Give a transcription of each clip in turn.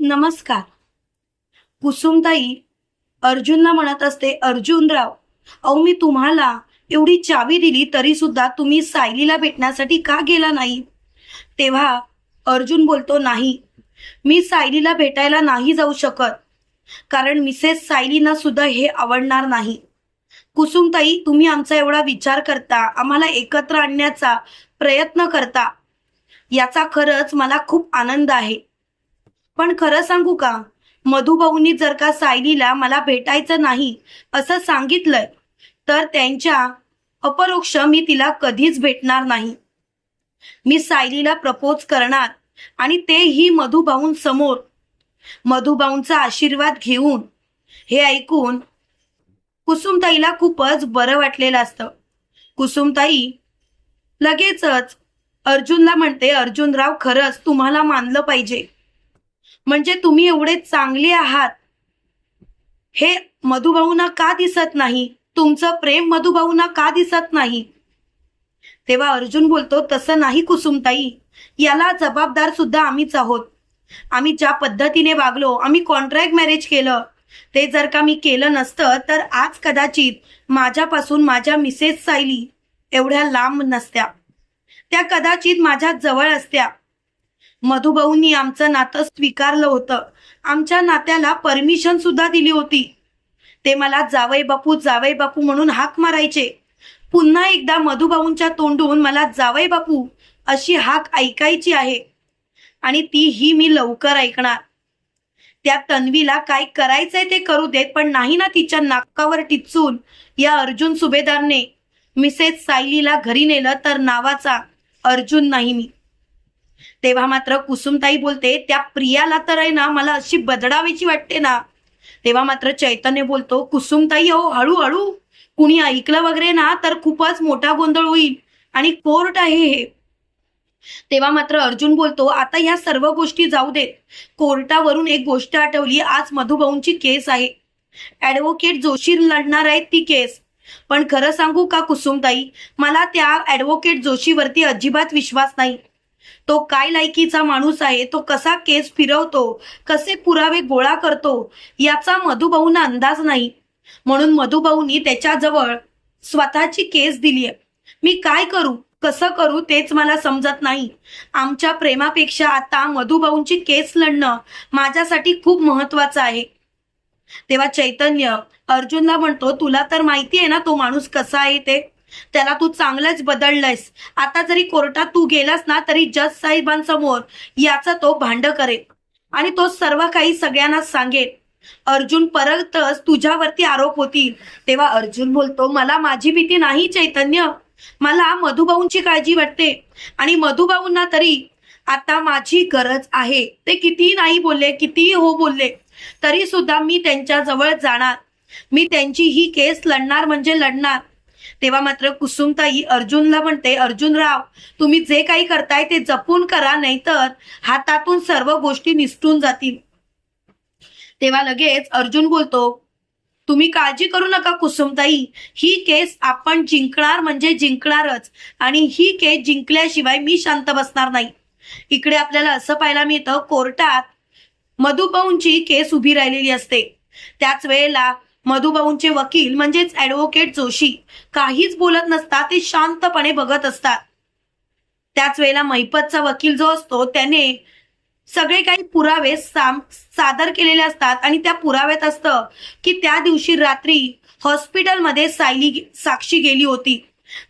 नमस्कार. कुसुमताई अर्जुनला म्हणत असते अर्जुनराव अहो मी तुम्हाला एवढी चावी दिली तरी सुद्धा तुम्ही सायलीला भेटण्यासाठी का गेला नाही? तेव्हा अर्जुन बोलतो नाही मी सायलीला भेटायला नाही जाऊ शकत कारण मिसेस सायलीना सुद्धा हे आवडणार नाही. कुसुमताई तुम्ही आमचा एवढा विचार करता आम्हाला एकत्र आणण्याचा प्रयत्न करता. याचा खरंच मला खूप आनंद आहे. पण खरं सांगू का? मधुभाऊंनी जर का सायलीला मला भेटायचं नाही असं सांगितलंय तर त्यांच्या अपरोक्ष मी तिला कधीच भेटणार नाही. मी सायलीला प्रपोज करणार आणि तेही मधुभाऊंसमोर मधुभाऊंचा आशीर्वाद घेऊन हे ऐकून कुसुमताईला खूपच बरं वाटलेलं असतं. कुसुमताई लगेचच अर्जुनला म्हणते अर्जुनराव खरंच तुम्हाला मानलं पाहिजे. म्हणजे तुम्ही एवढे चांगले आहात. हे मधुभाऊंना का दिसत नाही? तुमचं प्रेम मधुभाऊंना का दिसत नाही? तेव्हा अर्जुन बोलतो तसं नाही कुसुमताई. याला जबाबदार सुद्धा आम्हीच आहोत. आम्ही ज्या पद्धतीने वागलो आम्ही कॉन्ट्रॅक्ट मॅरेज केलं. ते जर का मी केलं नसतं तर आज कदाचित माझ्यापासून माझ्या मिसेस सायली एवढ्या लांब नसत्या. त्या कदाचित माझ्या जवळ असत्या. मधुभाऊंनी आमचं नातं स्वीकारलं होतं. आमच्या नात्याला परमिशन सुद्धा दिली होती. ते मला जावई बापू जावई बापू म्हणून हाक मारायचे. पुन्हा एकदा मधुभाऊंच्या तोंडून मला जावई बापू अशी हाक ऐकायची आहे. आणि ती ही मी लवकर ऐकणार. त्या तन्वीला काय करायचंय ते करू देत पण नाही ना तिच्या नाकावर टिचून या अर्जुन सुभेदारने मिसेस सायलीला घरी नेलं तर नावाचा अर्जुन नाही मी. तेव्हा मात्र कुसुमताई बोलते त्या प्रियाला तर आहे ना मला अशी बदडावीची वाटते ना. तेव्हा मात्र चैतन्य बोलतो कुसुमताई अहो हळूहळू. कुणी ऐकलं वगैरे ना तर खूपच मोठा गोंधळ होईल आणि कोर्ट आहे हे. तेव्हा मात्र अर्जुन बोलतो आता ह्या सर्व गोष्टी जाऊ देत कोर्टावरून एक गोष्ट आठवली आज मधुभाऊंची केस आहे. ऍडव्होकेट जोशी लढणार आहेत ती केस. पण खरं सांगू का कुसुमताई? मला त्या ऍडव्होकेट जोशीवरती अजिबात विश्वास नाही. तो काय लायकीचा माणूस आहे तो कसा केस फिरवतो कसे पुरावे गोळा करतो याचा मधुभाऊंना अंदाज नाही. म्हणून मधुभाऊंनी त्याच्याजवळ स्वतःची केस दिली आहे. मी काय करू कसं करू तेच मला समजत नाही. आमच्या प्रेमापेक्षा आता मधुभाऊंची केस लढणं माझ्यासाठी खूप महत्वाचं आहे. तेव्हा चैतन्य अर्जुनला म्हणतो तुला तर माहिती आहे ना तो माणूस कसा आहे ते? त्याला तू चांगलंच बदललंयस. आता जरी कोर्टात तू गेलास ना तरी जज साहेबांसमोर याचा तो भांड करेल. आणि तो सर्व काही सगळ्यांना सांगेल. अर्जुन परतच तुझ्यावरती आरोप होतील. तेव्हा अर्जुन बोलतो मला माझी भीती नाही चैतन्य. मला मधुभाऊंची काळजी वाटते. आणि मधुभाऊंना तरी आता माझी गरज आहे. ते कितीही नाही बोलले कितीही हो बोलले. तरी सुद्धा मी त्यांच्या जवळ जाणार. मी त्यांची ही केस लढणार म्हणजे लढणार. तेव्हा मात्र कुसुमताई अर्जुनला म्हणते अर्जुनराव तुम्ही जे काही करताय ते जपून करा नाहीतर हातातून सर्व गोष्टी निसटून जातील. तेव्हा लगेच अर्जुन बोलतो तुम्ही काळजी करू नका कुसुमताई ही केस आपण जिंकणार म्हणजे जिंकणारच आणि ही केस जिंकल्याशिवाय मी शांत बसणार नाही. इकडे आपल्याला असं पाहायला मिळतं कोर्टात मधुपऊंची केस उभी राहिलेली असते. त्याच वेळेला मधुभाऊंचे वकील म्हणजेच ऍडव्होकेट जोशी काहीच बोलत नसतात ते शांतपणे बघत असतात. त्याच वेळेला महिपतचा वकील जो असतो त्याने सगळे काही पुरावे साम सादर केलेले असतात आणि त्या पुराव्यात असतं की त्या दिवशी रात्री हॉस्पिटलमध्ये सायली साक्षी गेली होती.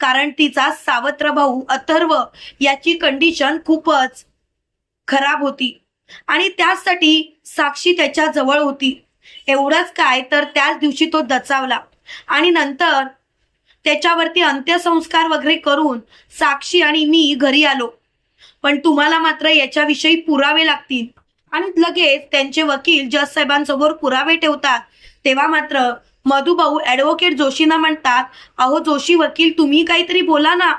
कारण तिचा सावत्र भाऊ अथर्व याची कंडिशन खूपच खराब होती. आणि त्यासाठी साक्षी त्याच्याजवळ होती. एवढंच काय तर त्याच दिवशी तो दचावला. आणि नंतर त्याच्यावरती अंत्यसंस्कार वगैरे करून साक्षी आणि मी घरी आलो. पण तुम्हाला मात्र याच्याविषयी पुरावे लागतील. आणि लगेच त्यांचे वकील जज साहेबांसमोर पुरावे ठेवतात. तेव्हा मात्र मधुभाऊ ऍडव्होकेट जोशींना म्हणतात अहो जोशी वकील तुम्ही काहीतरी बोला ना.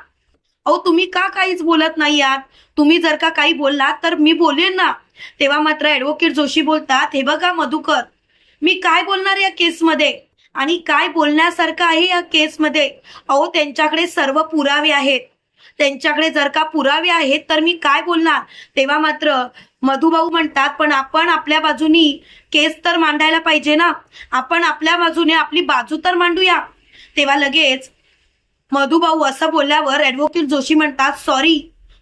अहो तुम्ही का काहीच बोलत नाही आहात तुम्ही जर का काही बोललात तर मी बोलेन ना. तेव्हा मात्र ऍडव्होकेट जोशी बोलतात हे बघा मधुकर मी काय बोलणार या केसमध्ये? आणि काय बोलण्यासारखं आहे या केसमध्ये? अहो त्यांच्याकडे सर्व पुरावे आहेत. त्यांच्याकडे जर का पुरावे आहेत तर मी काय बोलणार? तेव्हा मात्र मधुभाऊ म्हणतात पण आपण आपल्या बाजूनी केस तर मांडायला पाहिजे ना? आपण आपल्या बाजूने आपली बाजू तर मांडूया. तेव्हा लगेच मधुभाऊ असं बोलल्यावर ऍडव्होकेट जोशी म्हणतात सॉरी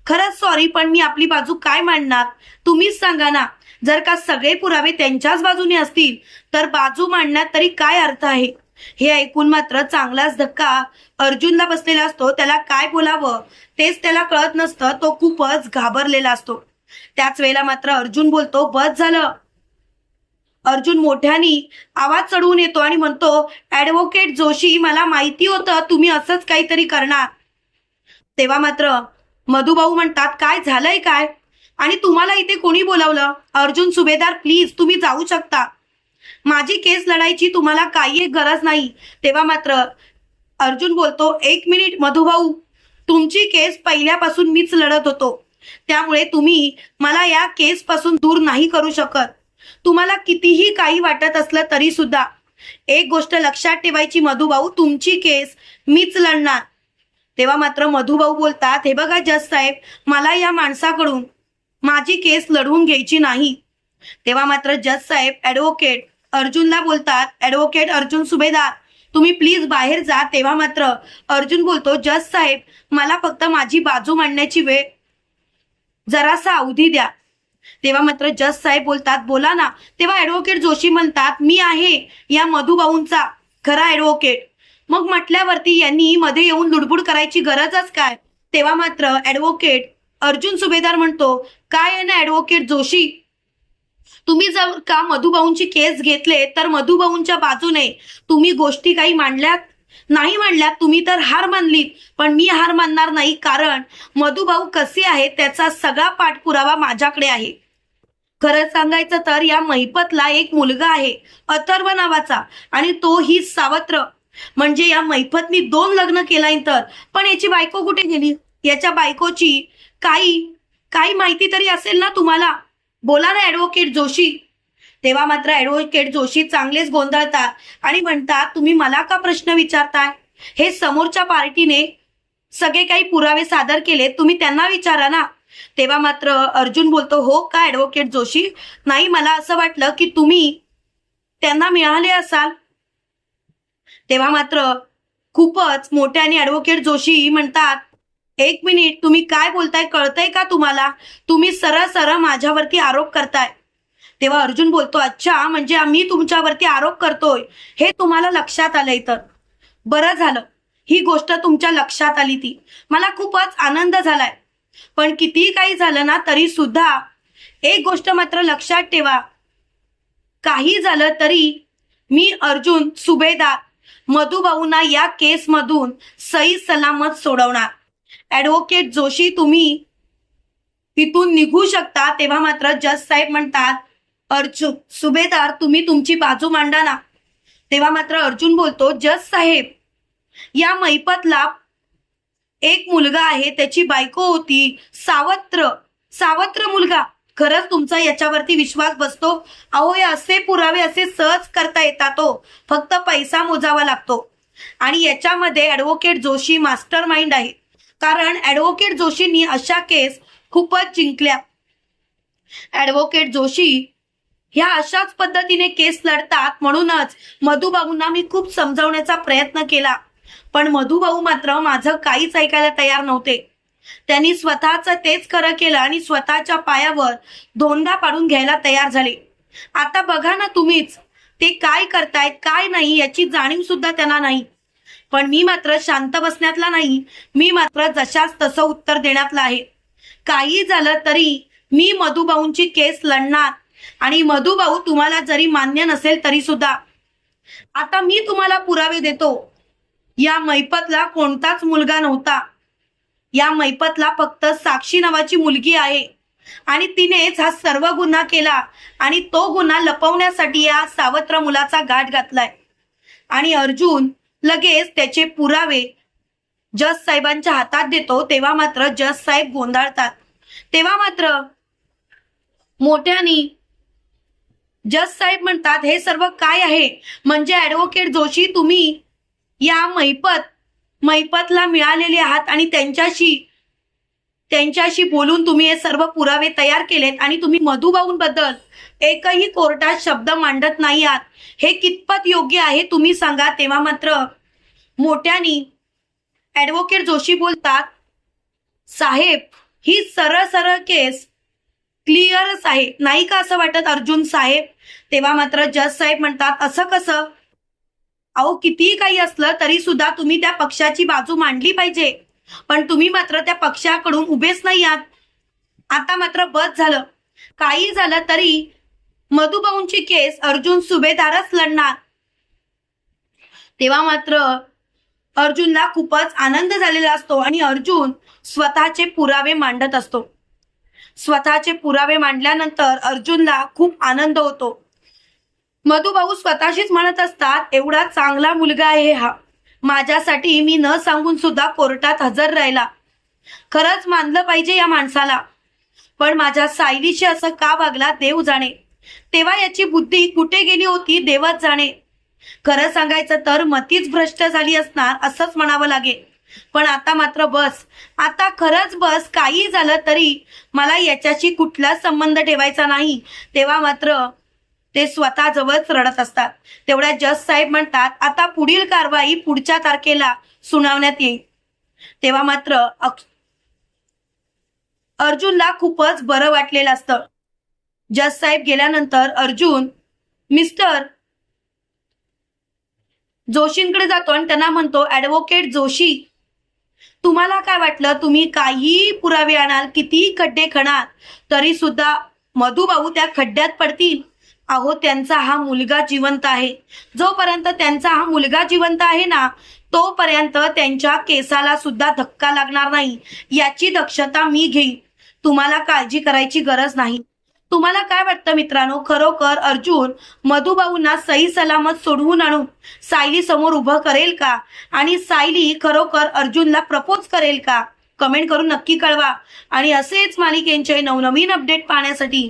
खरंच सॉरी पण मी आपली बाजू काय मांडणार? तुम्हीच सांगा ना. जर का सगळे पुरावे त्यांच्याच बाजूने असतील तर बाजू मांडण्यात तरी काय अर्थ आहे? हे ऐकून मात्र चांगलाच धक्का अर्जुनला बसलेला असतो. त्याला काय बोलावं तेच त्याला कळत नसतं. तो खूपच घाबरलेला असतो. त्याच वेळेला मात्र अर्जुन बोलतो बस झालं. अर्जुन मोठ्यानी आवाज चढवून येतो आणि म्हणतो ऍडव्होकेट जोशी मला माहिती होतं तुम्ही असंच काहीतरी करणार. तेव्हा मात्र मधुभाऊ म्हणतात काय झालंय काय? आणि तुम्हाला इथे कोणी बोलावलं? अर्जुन सुभेदार प्लीज तुम्ही जाऊ शकता. माझी केस लढायची तुम्हाला काही एक गरज नाही. तेव्हा मात्र अर्जुन बोलतो एक मिनिट मधुभाऊ. तुमची केस पहिल्यापासून मीच लढत होतो. त्यामुळे तुम्ही मला या केस पासून दूर नाही करू शकत. तुम्हाला कितीही काही वाटत असलं तरी सुद्धा. एक गोष्ट लक्षात ठेवायची मधुभाऊ तुमची केस मीच लढणार. तेव्हा मात्र मधुभाऊ बोलतात हे बघा जज साहेब मला या माणसाकडून माझी केस लढवून घ्यायची नाही. तेव्हा मात्र जज साहेब ऍडव्होकेट अर्जुनला बोलतात ऍडव्होकेट अर्जुन सुभेदार तुम्ही प्लीज बाहेर जा. तेव्हा मात्र अर्जुन बोलतो जज साहेब मला फक्त माझी बाजू मांडण्याची वेळ जरासा अवधी द्या. तेव्हा मात्र जज साहेब बोलतात बोला ना. तेव्हा ऍडव्होकेट जोशी म्हणतात मी आहे या मधुबाऊंचा खरा ऍडव्होकेट मग म्हटल्यावरती यांनी मध्ये येऊन लुडबुड करायची गरजच काय? तेव्हा मात्र ऍडव्होकेट अर्जुन सुभेदार म्हणतो काय आहे ना ऍडव्होकेट जोशी? तुम्ही जर का मधुभाऊंची केस घेतले तर मधुभाऊंच्या बाजूने तुम्ही गोष्टी काही मांडल्यात? नाही मांडल्यात तुम्ही तर हार मानलीत. पण मी हार मानणार नाही कारण मधुभाऊ कसे आहेत त्याचा सगळा पाठपुरावा माझ्याकडे आहे. खरं सांगायचं तर या मैपतला एक मुलगा आहे अथर्व नावाचा आणि तो ही सावत्र. म्हणजे या मैपतनी दोन लग्न केल्यानंतर पण याची बायको कुठे गेली? याच्या बायकोची काही काही माहिती तरी असेल ना तुम्हाला? बोला ना ऍडव्होकेट जोशी. तेव्हा मात्र ऍडव्होकेट जोशी चांगलेच गोंधळतात आणि म्हणतात तुम्ही मला का प्रश्न विचारताय? हे समोरच्या पार्टीने सगळे काही पुरावे सादर केले तुम्ही त्यांना विचारा ना. तेव्हा मात्र अर्जुन बोलतो हो का ऍडव्होकेट जोशी? नाही मला असं वाटलं की तुम्ही त्यांना मिळाले असाल. तेव्हा मात्र खूपच मोठ्याने ऍडव्होकेट जोशी म्हणतात एक मिनिट तुम्ही काय बोलताय कळतंय का तुम्हाला? तुम्ही सरळ सरळ माझ्यावरती आरोप करताय. तेव्हा अर्जुन बोलतो अच्छा म्हणजे आम्ही तुमच्यावरती आरोप करतोय. हे तुम्हाला लक्षात आलंय तर बरं झालं. ही गोष्ट तुमच्या लक्षात आली ती. मला खूपच आनंद झालाय. पण कितीही काही झालं ना तरी सुद्धा एक गोष्ट मात्र लक्षात ठेवा. काही झालं तरी मी अर्जुन सुभेदार मधुभाऊंना या केसमधून सही सलामत सोडवणार. ऍडव्होकेट जोशी तुम्ही तिथून निघू शकता. तेव्हा मात्र जज साहेब म्हणतात अर्जुन सुभेदार तुम्ही तुमची बाजू मांडा ना. तेव्हा मात्र अर्जुन बोलतो जज साहेब या मैपतला एक मुलगा आहे त्याची बायको होती सावत्र सावत्र मुलगा. खरंच तुमचा याच्यावरती विश्वास बसतो? अहो हे असे पुरावे असे सहज करता येतात हो. फक्त पैसा मोजावा लागतो. आणि याच्यामध्ये ऍडव्होकेट जोशी मास्टर माइंड आहे. कारण ऍडव्होकेट जोशींनी अशा केस खूपच जिंकल्या. ऍडव्होकेट जोशी ह्या अशाच पद्धतीने केस लढतात म्हणूनच मधुभाऊंना मी खूप समजावण्याचा प्रयत्न केला. पण मधुभाऊ मात्र माझं काहीच ऐकायला तयार नव्हते. त्यांनी स्वतःच तेच खरं केलं आणि स्वतःच्या पायावर दोनदा पाडून घ्यायला तयार झाले. आता बघा ना तुम्हीच ते काय करतायत काय नाही याची जाणीव सुद्धा त्यांना नाही. पण मी मात्र शांत बसण्यातला नाही. मी मात्र जशाच तसं उत्तर देण्यातलं आहे. काही झालं तरी मी मधुभाऊंची केस लढणार. आणि मधुभाऊ तुम्हाला जरी मान्य नसेल तरी सुद्धा. आता मी तुम्हाला पुरावे देतो. या मैपतला कोणताच मुलगा नव्हता. या मैपतला फक्त साक्षी नावाची मुलगी आहे. आणि तिनेच हा सर्व गुन्हा केला आणि तो गुन्हा लपवण्यासाठी या सावत्र मुलाचा गाठ घातलाय. आणि अर्जुन लगेच त्याचे पुरावे जज साहेबांच्या हातात देतो तेव्हा मात्र जज साहेब गोंधळतात. तेव्हा मात्र मोठ्यानी जज साहेब म्हणतात हे सर्व काय आहे? म्हणजे ऍडव्होकेट जोशी तुम्ही या मैपत मैपतला मिळालेले आहात आणि त्यांच्याशी त्यांच्याशी बोलून तुम्ही हे सर्व पुरावे तयार केलेत आणि तुम्ही मधुभाऊंबद्दल एकही कोर्टात शब्द मांडत नाही आहात. हे कितपत योग्य आहे तुम्ही सांगा. तेव्हा मात्र मोठ्यानी ऍडव्होकेट जोशी बोलतात साहेब ही सरळ सरळ केस क्लिअरच आहे. नाही का असं वाटत अर्जुन साहेब? तेव्हा मात्र जज साहेब म्हणतात असं कसं? अहो कितीही काही असलं तरी सुद्धा तुम्ही त्या पक्षाची बाजू मांडली पाहिजे. पण तुम्ही मात्र त्या पक्षाकडून उभेच नाही आहात. आता मात्र बस झालं. काही झालं तरी मधुभाऊंची केस अर्जुन सुभेदारच लढणार. तेव्हा मात्र अर्जुनला खूपच आनंद झालेला असतो आणि अर्जुन स्वतःचे पुरावे मांडत असतो. स्वतःचे पुरावे मांडल्यानंतर अर्जुनला खूप आनंद होतो. मधुभाऊ स्वतःशीच म्हणत असतात एवढा चांगला मुलगा आहे हा. माझ्यासाठी मी न सांगून सुद्धा कोर्टात हजर राहिला. खरंच मानलं पाहिजे या माणसाला. पण माझ्या सायलीशी असं का वागला देव जाणे. तेव्हा याची बुद्धी कुठे गेली होती देवच जाणे. खरं सांगायचं तर मतीच भ्रष्ट झाली असणार असंच म्हणावं लागेल. पण आता मात्र बस. आता खरंच बस काही झालं तरी मला याच्याशी कुठलाच संबंध ठेवायचा नाही. तेव्हा मात्र ते स्वतः जवळच रडत असतात. तेवढ्या जज साहेब म्हणतात आता पुढील कारवाई पुढच्या तारखेला सुनावण्यात येईल. तेव्हा मात्र अर्जुनला खूपच बरं वाटलेलं असतं. जज साहेब गेल्यानंतर अर्जुन मिस्टर जोशींकडे जातो आणि त्यांना म्हणतो ऍडव्होकेट जोशी तुम्हाला काय वाटलं? तुम्ही काही पुरावे आणाल किती खड्डे खणाल? तरी सुद्धा मधुभाऊ त्या खड्ड्यात पडतील. अहो त्यांचा हा मुलगा जिवंत आहे. जोपर्यंत त्यांचा हा मुलगा जिवंत आहे ना तोपर्यंत त्यांच्या केसाला सुद्धा धक्का लागणार नाही. याची दक्षता मी घेईन. तुम्हाला काळजी करायची गरज नाही. तुम्हाला काय वाटतं मित्रांनो? खरोखर अर्जुन मधुबाऊंना सही सलामत सोडवून आणून सायली समोर उभं करेल का? आणि सायली खरोखर अर्जुनला प्रपोज करेल का? कमेंट करून नक्की कळवा. आणि असेच मालिकेंचे नवनवीन अपडेट पाहण्यासाठी